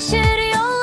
Şaşırıyor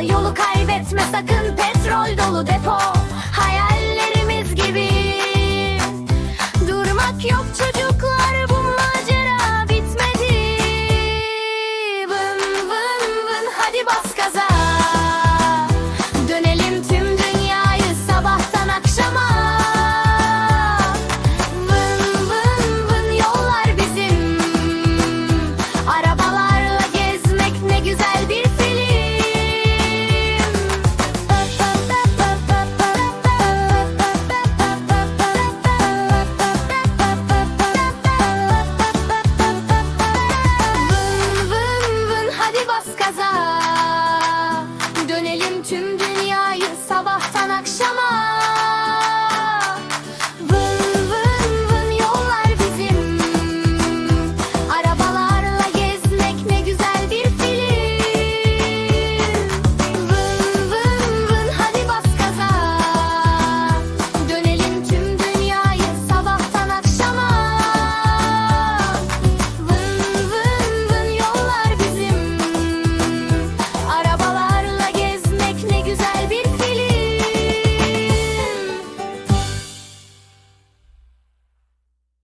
Yolu kaybetme sakın petrol dolu depo. Hayallerimiz gibi